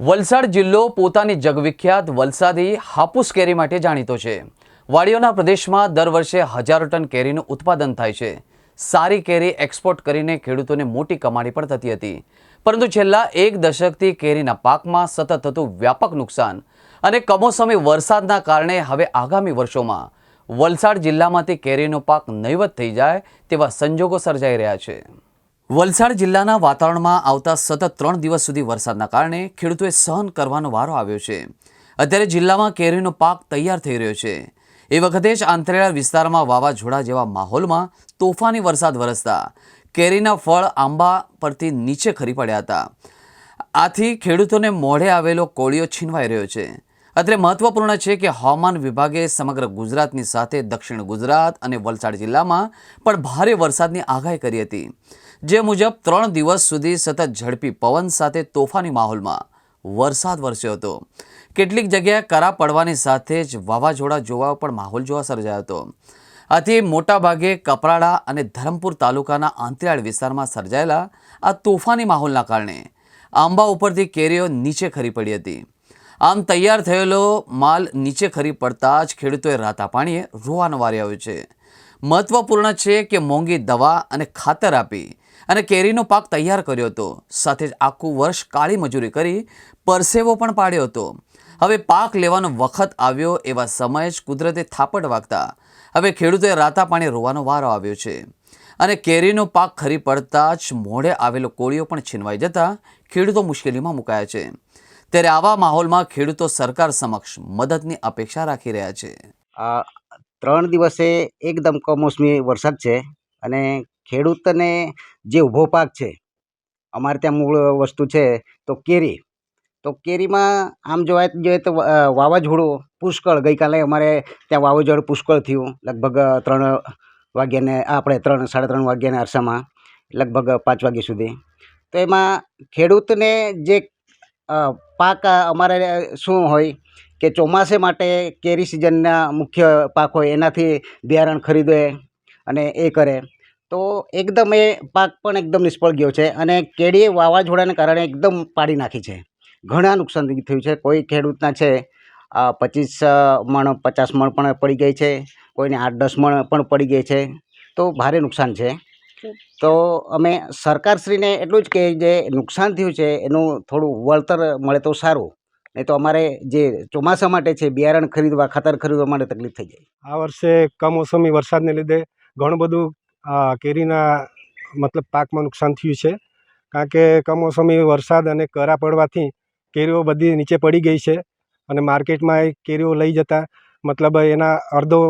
વલસાડ જિલ્લો પોતાની જગવિખ્યાત વલસાદી હાપુસ કેરી માટે જાણીતો છે. વાડીઓના પ્રદેશમાં દર વર્ષે હજારો ટન કેરીનું ઉત્પાદન થાય છે. સારી કેરી એક્સપોર્ટ કરીને ખેડૂતોને મોટી કમાણી પણ થતી હતી. પરંતુ છેલ્લા એક દશકથી કેરીના પાકમાં સતત થતું વ્યાપક નુકસાન અને કમોસમી વરસાદના કારણે હવે આગામી વર્ષોમાં વલસાડ જિલ્લામાંથી કેરીનો પાક નહીવત થઈ જાય તેવા સંજોગો સર્જાઈ રહ્યા છે. વલસાડ જિલ્લાના વાતાવરણમાં આવતા સતત ત્રણ દિવસ સુધી વરસાદના કારણે ખેડૂતોએ સહન કરવાનો વારો આવ્યો છે. અત્યારે જિલ્લામાં કેરીનો પાક તૈયાર થઈ રહ્યો છે. એ વખતે જ આંતરિયાળ વિસ્તારમાં વાવાઝોડા જેવા માહોલમાં તોફાની વરસાદ વરસતા. કેરીના ફળ આંબા પરથી નીચે ખરી પડ્યા હતા. આથી ખેડૂતોને મોઢે આવેલો કોળિયો છીનવાઈ રહ્યો છે. અત્રે મહત્વપૂર્ણ છે કે હવામાન વિભાગે સમગ્ર ગુજરાતની સાથે દક્ષિણ ગુજરાત અને વલસાડ જિલ્લામાં પણ ભારે વરસાદની આગાહી કરી હતી. જે મુજબ ત્રણ દિવસ સુધી સતત ઝડપી પવન સાથે તોફાની માહોલમાં વરસાદ વરસ્યો હતો. કેટલીક જગ્યાએ કરા પડવાની સાથે જ વાવાઝોડા જોવા પણ માહોલ જોવા સર્જાયો હતો. આથી મોટાભાગે કપરાડા અને ધરમપુર તાલુકાના આંતરિયાળ વિસ્તારમાં સર્જાયેલા આ તોફાની માહોલના કારણે આંબા ઉપરથી કેરીઓ નીચે ખરી પડી હતી. આમ તૈયાર થયેલો માલ નીચે ખરી પડતા જ ખેડૂતોએ રાતા પાણીએ રોવાનો વારી આવ્યો છે. મહત્વપૂર્ણ છે કે મોંઘી દવા અને ખાતર આપી અને કેરીનો પાક તૈયાર કર્યો હતો. સાથે જ આખું વર્ષ કાળી મજૂરી કરી પરસેવો પણ પાડ્યો હતો. હવે પાક લેવાનો વખત આવ્યો એવા સમયે જ કુદરતે થાપટ વાગતા. હવે ખેડૂતોએ રાતા પાણી રોવાનો વારો આવ્યો છે. અને કેરીનો પાક ખરી પડતા જ મોઢે આવેલો કોળીઓ પણ છીનવાઈ જતા ખેડૂતો મુશ્કેલીમાં મુકાયા છે. ત્યારે આવા માહોલમાં ખેડૂતો સરકાર સમક્ષ મદદની અપેક્ષા રાખી રહ્યા છે. આ ત્રણ દિવસે એકદમ કમોસમી વરસાદ છે અને ખેડૂતને જે ઊભો પાક છે, અમારે ત્યાં મૂળ વસ્તુ છે, તો કેરી. તો કેરીમાં આમ જોવા જોઈએ તો વાવાઝોડું પુષ્કળ ગઈકાલે અમારે ત્યાં વાવાઝોડું પુષ્કળ થયું. લગભગ ત્રણ વાગ્યાને, આપણે ત્રણ, સાડા ત્રણ વાગ્યાના અરસામાં, લગભગ પાંચ વાગ્યા સુધી. તો એમાં ખેડૂતને જે પાક અમારે શું હોય કે ચોમાસે માટે કેરી સિઝનના મુખ્ય પાક હોય, એનાથી બિયારણ ખરીદે અને એ કરે. તો એકદમ એ પાક પણ એકદમ નિષ્ફળ ગયો છે અને કેડીએ વાવાઝોડાને કારણે એકદમ પાડી નાખી છે. ઘણા નુકસાન થયું છે. કોઈ ખેડૂતના છે પચીસ મણ, પચાસ મણ પણ પડી ગઈ છે. કોઈને આઠ, દસ મણ પણ પડી ગઈ છે. તો ભારે નુકસાન છે. તો અમે સરકારશ્રીને એટલું જ કે જે નુકસાન થયું છે એનું થોડું વળતર મળે તો સારું. નહીં તો અમારે જે ચોમાસા માટે છે, બિયારણ ખરીદવા, ખાતર ખરીદવા માટે તકલીફ થઈ જાય. આ વર્ષે કમોસમી વરસાદને લીધે ઘણું બધું કેરીના મતલબ પાકમાં નુકસાન થયું છે. કારણ કે કમોસમી વરસાદ અને કરા પડવાથી કેરીઓ બધી નીચે પડી ગઈ છે અને માર્કેટમાં એ કેરીઓ લઈ જતા મતલબ એના અડધો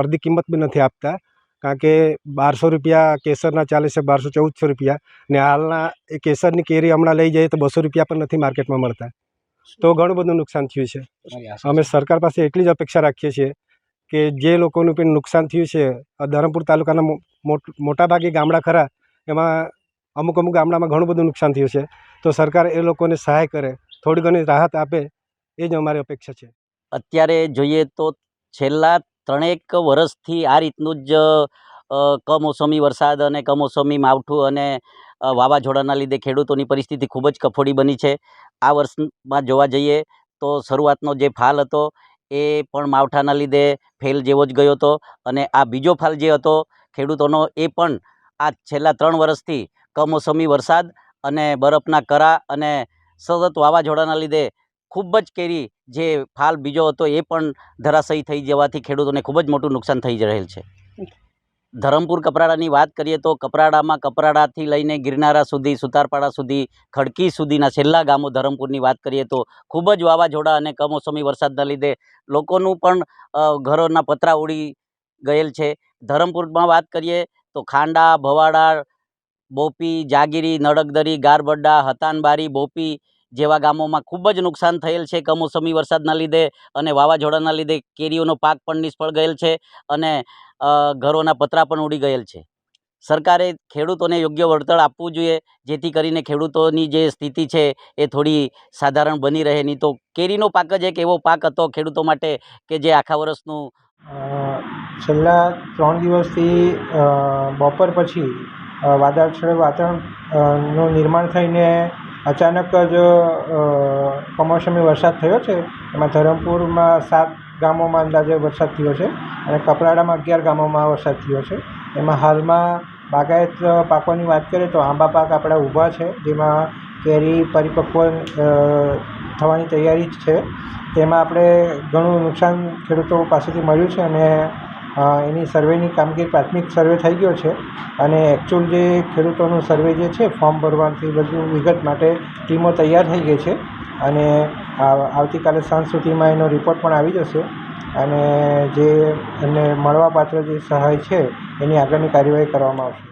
અડધી કિંમત બી નથી આપતા. કારણ કે બારસો રૂપિયા કેસરના ચાલે છે બારસો ચૌદસો રૂપિયા ને હાલના એ કેસરની કેરી હમણાં લઈ જઈએ તો બસો રૂપિયા પણ નથી માર્કેટમાં મળતા. તો ઘણું બધું નુકસાન થયું છે. અમે સરકાર પાસે એટલી જ અપેક્ષા રાખીએ છીએ કે જે લોકોનું પણ નુકસાન થયું છે ધરમપુર તાલુકાના મોટ- મોટાભાગે ગામડા ખરા, એમાં અમુક અમુક ગામડામાં ઘણું બધું નુકસાન થયું છે. તો સરકાર એ લોકોને સહાય કરે, થોડી ઘણી રાહત આપે, એ જ અમારી અપેક્ષા છે. અત્યારે જોઈએ તો છેલ્લા ત્રણેક વર્ષથી આ રીતનું જ કમોસમી વરસાદ અને કમોસમી માવઠું અને વાવાઝોડાના લીધે ખેડૂતોની પરિસ્થિતિ ખૂબ જ કફોડી બની છે. આ વર્ષમાં જોવા જઈએ તો શરૂઆતનો જે ફાલ હતો એ પણ માવઠાના લીધે ફેલ જેવો જ ગયો હતો. અને આ બીજો ફાલ જે હતો, ખેડૂતોનો એ પણ આ છેલ્લા ત્રણ વર્ષથી કમોસમી વરસાદ અને બરફના કરા અને સતત વાવાઝોડાના લીધે ખૂબ જ કેરી જે ફાલ બીજો હતો એ પણ ધરાશયી થઈ જવાથી ખેડૂતોને ખૂબ જ મોટું નુકસાન થઈ રહેલ છે. ધરમપુર કપરાડાની વાત કરીએ તો કપરાડામાં કપરાડાથી લઈને ગિરનારા સુધી, સુતારપાડા સુધી, ખડકી સુધીના છેલ્લા ગામો ધરમપુરની વાત કરીએ તો ખૂબ જ વાવાઝોડા અને કમોસમી વરસાદના લીધે લોકોનું પણ ઘરોના પતરા ઉડી ગયેલ છે. ધરમપુરમાં વાત કરીએ તો ખાંડા, ભવાડા, બોપી, જાગીરી નડકદરી ગારબડ્ડા, હતાનબારી, બોપી જેવા ગામોમાં ખૂબ જ નુકસાન થયેલ છે કમોસમી વરસાદના લીધે અને વાવાઝોડાના લીધે કેરીઓનો પાક પણ નિષ્ફળ ગયેલ છે અને ઘરોના પતરા પણ ઉડી ગયેલ છે. સરકારે ખેડૂતોને યોગ્ય વળતર આપવું જોઈએ જેથી કરીને ખેડૂતોની જે સ્થિતિ છે એ થોડી સાધારણ બની રહે. નહીં તો કેરીનો પાક જ એક એવો પાક હતો ખેડૂતો માટે કે જે આખા વર્ષનું છેલ્લા ત્રણ દિવસથી બપોર પછી અ, વાતાવરણનું નિર્માણ થઈને અચાનક જ કમોસમી વરસાદ થયો છે. એમાં ધરમપુરમાં સાત ગામોમાં અંદાજે વરસાદ થયો છે અને કપરાડામાં અગિયાર ગામોમાં વરસાદ થયો છે. એમાં હાલમાં બાગાયત પાકોની વાત કરીએ તો આંબા પાક આપણા ઊભા છે, જેમાં કેરી, પરિપક્વ થવાની તૈયારી જ છે. તેમાં આપણે ઘણું નુકસાન ખેડૂતો પાસેથી મળ્યું છે અને એની સર્વેની કામગીરી પ્રાથમિક સર્વે થઈ ગયો છે. અને એકચ્યુઅલ જે ખેડૂતોનું સર્વે જે છે, ફોર્મ ભરવાથી બધું વિગત માટે ટીમો તૈયાર થઈ ગઈ છે. અને આવતીકાલે સાંજ સુધીમાં એનો રિપોર્ટ પણ આવી જશે. અને જે એમને મળવાપાત્ર જે સહાય છે, એની આગળની કાર્યવાહી કરવામાં આવશે.